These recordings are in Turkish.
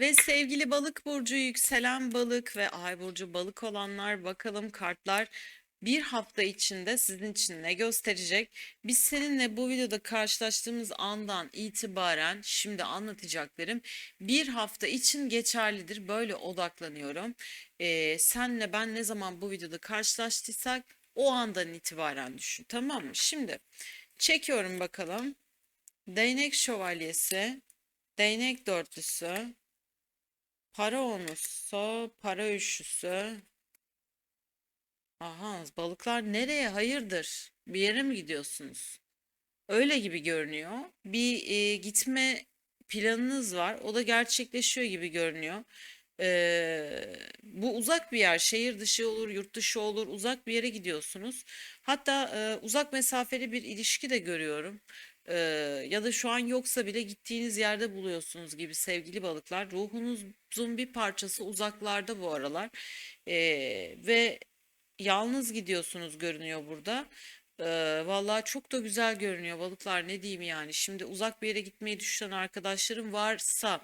Ve sevgili balık burcu, yükselen balık ve ay burcu balık olanlar bakalım kartlar bir hafta içinde sizin için ne gösterecek? Biz seninle bu videoda karşılaştığımız andan itibaren şimdi anlatacaklarım bir hafta için geçerlidir. Böyle odaklanıyorum. Ee, senle ben ne zaman bu videoda karşılaştıysak o andan itibaren düşün tamam mı? Şimdi çekiyorum bakalım. Değnek şövalyesi, değnek dörtlüsü, Para onusu, para üçlüsü. Aha, balıklar nereye? Hayırdır? Bir yere mi gidiyorsunuz? Öyle gibi görünüyor. Bir e, gitme planınız var. O da gerçekleşiyor gibi görünüyor. Ee, bu uzak bir yer. Şehir dışı olur, yurt dışı olur. Uzak bir yere gidiyorsunuz. Hatta e, uzak mesafeli bir ilişki de görüyorum. Ee, ya da şu an yoksa bile gittiğiniz yerde buluyorsunuz gibi sevgili balıklar. Ruhunuzun bir parçası uzaklarda bu aralar. Ee, ve yalnız gidiyorsunuz görünüyor burada. Ee, vallahi çok da güzel görünüyor balıklar ne diyeyim yani. Şimdi uzak bir yere gitmeyi düşünen arkadaşlarım varsa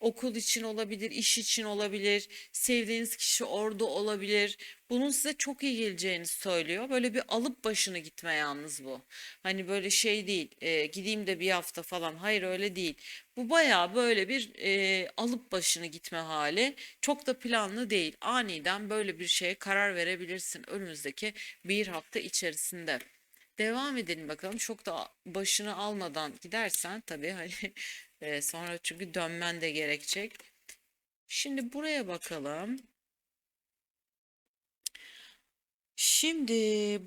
okul için olabilir, iş için olabilir, sevdiğiniz kişi orada olabilir. Bunun size çok iyi geleceğini söylüyor. Böyle bir alıp başını gitme yalnız bu. Hani böyle şey değil, e, gideyim de bir hafta falan. Hayır öyle değil. Bu bayağı böyle bir e, alıp başını gitme hali. Çok da planlı değil. Aniden böyle bir şeye karar verebilirsin önümüzdeki bir hafta içerisinde. Devam edelim bakalım. Çok da başını almadan gidersen tabii hani e, sonra çünkü dönmen de gerekecek. Şimdi buraya bakalım. Şimdi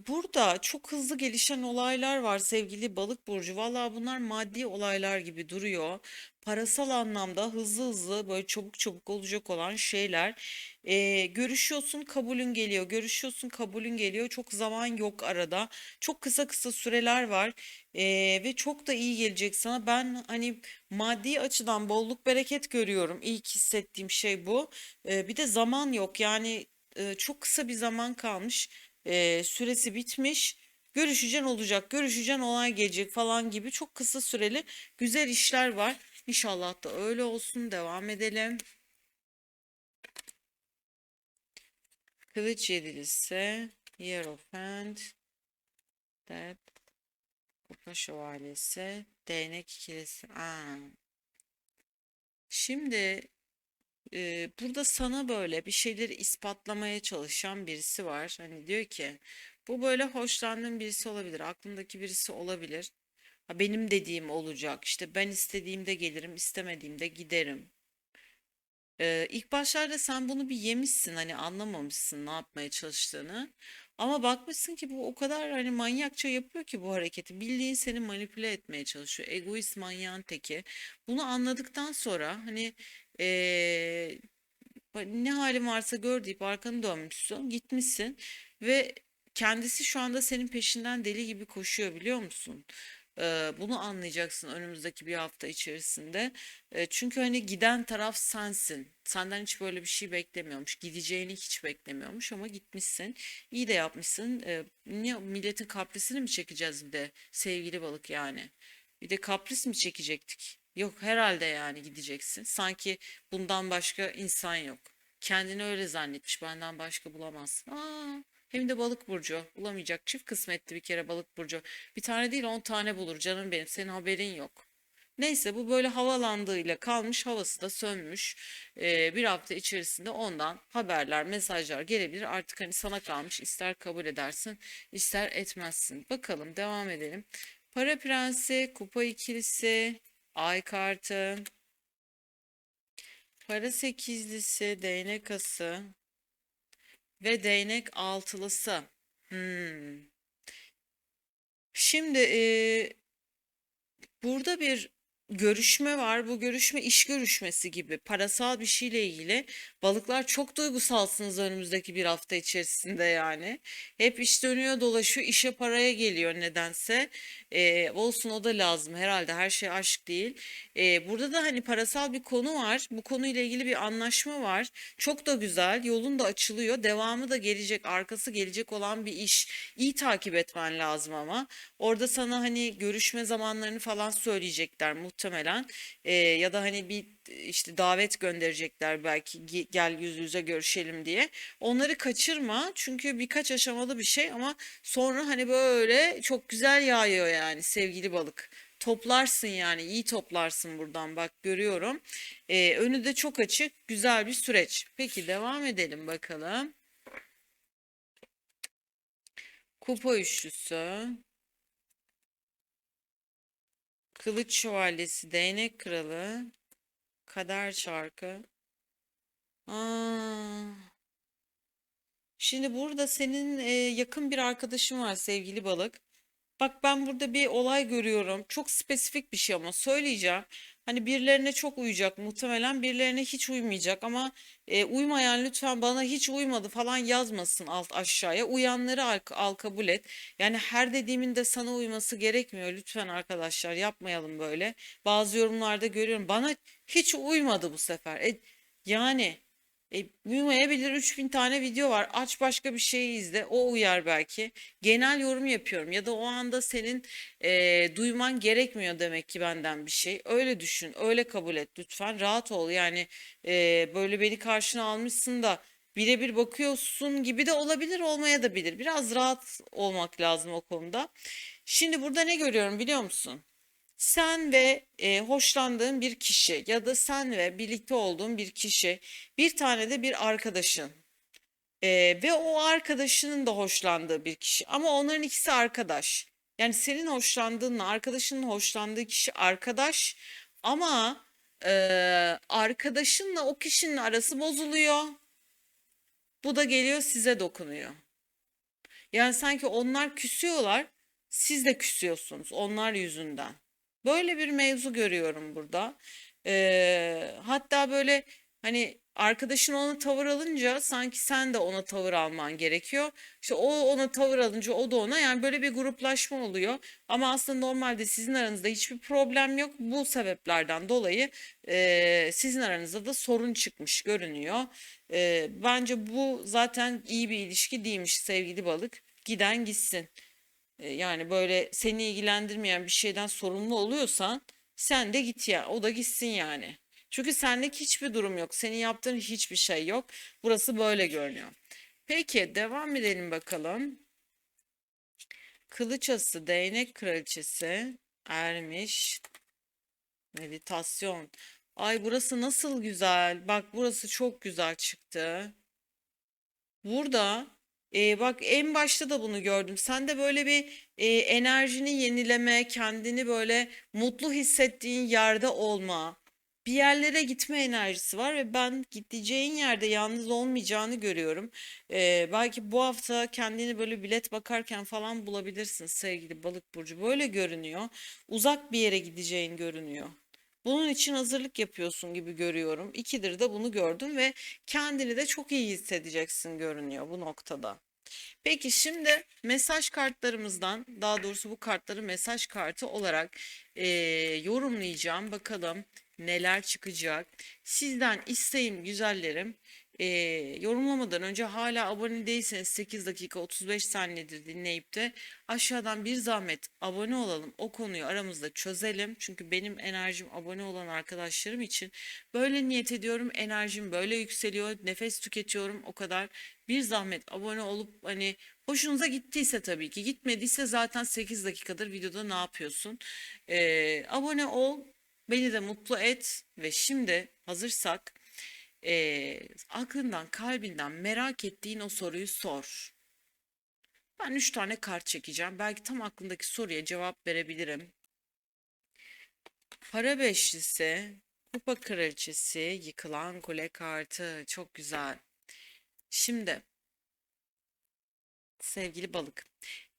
burada çok hızlı gelişen olaylar var sevgili balık burcu. Valla bunlar maddi olaylar gibi duruyor. Parasal anlamda hızlı hızlı böyle çabuk çabuk olacak olan şeyler. Ee, görüşüyorsun kabulün geliyor. Görüşüyorsun kabulün geliyor. Çok zaman yok arada. Çok kısa kısa süreler var. Ee, ve çok da iyi gelecek sana. Ben hani maddi açıdan bolluk bereket görüyorum. İlk hissettiğim şey bu. Ee, bir de zaman yok. Yani çok kısa bir zaman kalmış. E, süresi bitmiş. Görüşeceksin olacak, görüşeceksin olay gelecek falan gibi çok kısa süreli güzel işler var. İnşallah da öyle olsun. Devam edelim. Kılıç yedilisi, Hierophant, Death, Kupa Şövalyesi, Değnek ikilisi. Aa. Şimdi e, burada sana böyle bir şeyleri ispatlamaya çalışan birisi var. Hani diyor ki bu böyle hoşlandığım birisi olabilir, aklımdaki birisi olabilir. Ha, benim dediğim olacak. İşte ben istediğimde gelirim, istemediğimde giderim. Ee, ilk başlarda sen bunu bir yemişsin hani anlamamışsın ne yapmaya çalıştığını. Ama bakmışsın ki bu o kadar hani manyakça yapıyor ki bu hareketi. Bildiğin seni manipüle etmeye çalışıyor. Egoist manyağın teki. Bunu anladıktan sonra hani ee, ne halin varsa gör deyip arkanı dönmüşsün, gitmişsin ve kendisi şu anda senin peşinden deli gibi koşuyor biliyor musun? Bunu anlayacaksın önümüzdeki bir hafta içerisinde. Çünkü hani giden taraf sensin. Senden hiç böyle bir şey beklemiyormuş. Gideceğini hiç beklemiyormuş ama gitmişsin. İyi de yapmışsın. Ne milletin kaprisini mi çekeceğiz bir de sevgili balık yani? Bir de kapris mi çekecektik? Yok herhalde yani gideceksin. Sanki bundan başka insan yok. Kendini öyle zannetmiş. Benden başka bulamazsın. Aa, hem de balık burcu. Bulamayacak. Çift kısmetli bir kere balık burcu. Bir tane değil on tane bulur canım benim. Senin haberin yok. Neyse bu böyle havalandığıyla kalmış. Havası da sönmüş. Ee, bir hafta içerisinde ondan haberler, mesajlar gelebilir. Artık hani sana kalmış. İster kabul edersin, ister etmezsin. Bakalım devam edelim. Para prensi, kupa ikilisi, ay kartı, para sekizlisi, değnek ası ve değnek altılısı. Hmm. Şimdi e, burada bir görüşme var. Bu görüşme iş görüşmesi gibi parasal bir şeyle ilgili. Balıklar çok duygusalsınız önümüzdeki bir hafta içerisinde yani. Hep iş dönüyor dolaşıyor işe paraya geliyor nedense. Ee, olsun o da lazım herhalde her şey aşk değil. Ee, burada da hani parasal bir konu var. Bu konuyla ilgili bir anlaşma var. Çok da güzel yolun da açılıyor. Devamı da gelecek arkası gelecek olan bir iş. İyi takip etmen lazım ama. Orada sana hani görüşme zamanlarını falan söyleyecekler muhtemelen muhtemelen. Ee, ya da hani bir işte davet gönderecekler belki "Ge- gel yüz yüze görüşelim diye. Onları kaçırma çünkü birkaç aşamalı bir şey ama sonra hani böyle çok güzel yağıyor yani sevgili balık. Toplarsın yani iyi toplarsın buradan bak görüyorum. Ee, önü de çok açık güzel bir süreç. Peki devam edelim bakalım. Kupa üçlüsü, kılıç şövalyesi, değnek kralı, kader çarkı. Aa, şimdi burada senin e, yakın bir arkadaşın var sevgili balık. Bak ben burada bir olay görüyorum. Çok spesifik bir şey ama söyleyeceğim. Hani birilerine çok uyacak muhtemelen birilerine hiç uymayacak ama e, uymayan lütfen bana hiç uymadı falan yazmasın alt aşağıya. Uyanları al, al kabul et. Yani her dediğimin de sana uyması gerekmiyor. Lütfen arkadaşlar yapmayalım böyle. Bazı yorumlarda görüyorum. Bana hiç uymadı bu sefer. E, yani e, uymayabilir 3000 tane video var. Aç başka bir şey izle. O uyar belki. Genel yorum yapıyorum ya da o anda senin e, duyman gerekmiyor demek ki benden bir şey. Öyle düşün, öyle kabul et lütfen. Rahat ol. Yani e, böyle beni karşına almışsın da birebir bakıyorsun gibi de olabilir, olmaya da bilir. Biraz rahat olmak lazım o konuda. Şimdi burada ne görüyorum biliyor musun? Sen ve e, hoşlandığın bir kişi ya da sen ve birlikte olduğun bir kişi, bir tane de bir arkadaşın. E, ve o arkadaşının da hoşlandığı bir kişi. Ama onların ikisi arkadaş. Yani senin hoşlandığınla arkadaşının hoşlandığı kişi arkadaş. Ama e, arkadaşınla o kişinin arası bozuluyor. Bu da geliyor size dokunuyor. Yani sanki onlar küsüyorlar, siz de küsüyorsunuz onlar yüzünden. Böyle bir mevzu görüyorum burada. Ee, hatta böyle hani arkadaşın ona tavır alınca sanki sen de ona tavır alman gerekiyor. İşte o ona tavır alınca o da ona yani böyle bir gruplaşma oluyor. Ama aslında normalde sizin aranızda hiçbir problem yok. Bu sebeplerden dolayı e, sizin aranızda da sorun çıkmış görünüyor. E, bence bu zaten iyi bir ilişki değilmiş sevgili balık. Giden gitsin. Yani böyle seni ilgilendirmeyen bir şeyden sorumlu oluyorsan sen de git ya. O da gitsin yani. Çünkü sendeki hiçbir durum yok. Senin yaptığın hiçbir şey yok. Burası böyle görünüyor. Peki devam edelim bakalım. Kılıç ası, değnek kraliçesi, ermiş, meditasyon. Ay burası nasıl güzel. Bak burası çok güzel çıktı. Burada e, bak en başta da bunu gördüm. Sen de böyle bir e, enerjini yenileme, kendini böyle mutlu hissettiğin yerde olma, bir yerlere gitme enerjisi var ve ben gideceğin yerde yalnız olmayacağını görüyorum. E, belki bu hafta kendini böyle bilet bakarken falan bulabilirsin sevgili balık burcu. Böyle görünüyor. Uzak bir yere gideceğin görünüyor. Bunun için hazırlık yapıyorsun gibi görüyorum. İkidir de bunu gördüm ve kendini de çok iyi hissedeceksin görünüyor bu noktada. Peki şimdi mesaj kartlarımızdan daha doğrusu bu kartları mesaj kartı olarak eee, yorumlayacağım. Bakalım neler çıkacak. Sizden isteğim güzellerim. Eee, yorumlamadan önce hala abone değilseniz 8 dakika 35 saniyedir dinleyip de aşağıdan bir zahmet abone olalım. O konuyu aramızda çözelim. Çünkü benim enerjim abone olan arkadaşlarım için böyle niyet ediyorum. Enerjim böyle yükseliyor. Nefes tüketiyorum o kadar. Bir zahmet abone olup hani hoşunuza gittiyse tabii ki gitmediyse zaten 8 dakikadır videoda ne yapıyorsun? Ee, abone ol, beni de mutlu et ve şimdi hazırsak ee, aklından kalbinden merak ettiğin o soruyu sor. Ben 3 tane kart çekeceğim. Belki tam aklındaki soruya cevap verebilirim. Para beşlisi, kupa kraliçesi, yıkılan kule kartı. Çok güzel. Şimdi sevgili balık.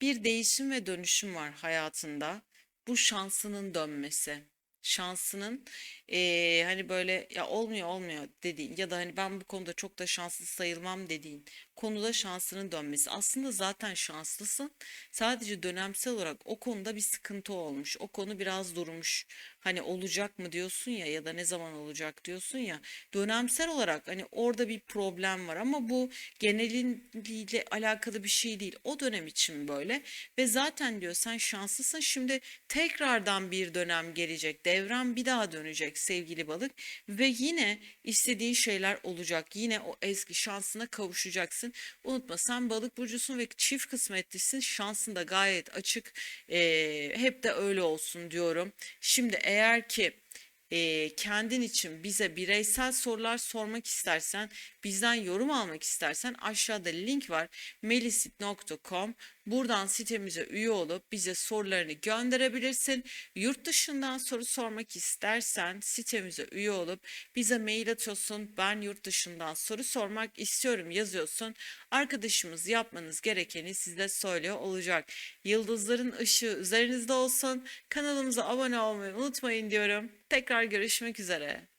Bir değişim ve dönüşüm var hayatında. Bu şansının dönmesi. Şansının eee, hani böyle ya olmuyor olmuyor dediğin ya da hani ben bu konuda çok da şanslı sayılmam dediğin konuda şansının dönmesi. Aslında zaten şanslısın. Sadece dönemsel olarak o konuda bir sıkıntı olmuş. O konu biraz durmuş. hani olacak mı diyorsun ya ya da ne zaman olacak diyorsun ya dönemsel olarak hani orada bir problem var ama bu geneliyle alakalı bir şey değil. O dönem için böyle ve zaten diyor sen şanslısın şimdi tekrardan bir dönem gelecek. Devran bir daha dönecek sevgili balık ve yine istediğin şeyler olacak. Yine o eski şansına kavuşacaksın. Unutma sen balık burcusun ve çift kısmetlisin. Şansın da gayet açık. Ee, hep de öyle olsun diyorum. Şimdi eğer ki e, kendin için bize bireysel sorular sormak istersen, bizden yorum almak istersen aşağıda link var. melisit.com Buradan sitemize üye olup bize sorularını gönderebilirsin. Yurt dışından soru sormak istersen sitemize üye olup bize mail atıyorsun. Ben yurt dışından soru sormak istiyorum yazıyorsun. Arkadaşımız yapmanız gerekeni size söylüyor olacak. Yıldızların ışığı üzerinizde olsun. Kanalımıza abone olmayı unutmayın diyorum. Tekrar görüşmek üzere.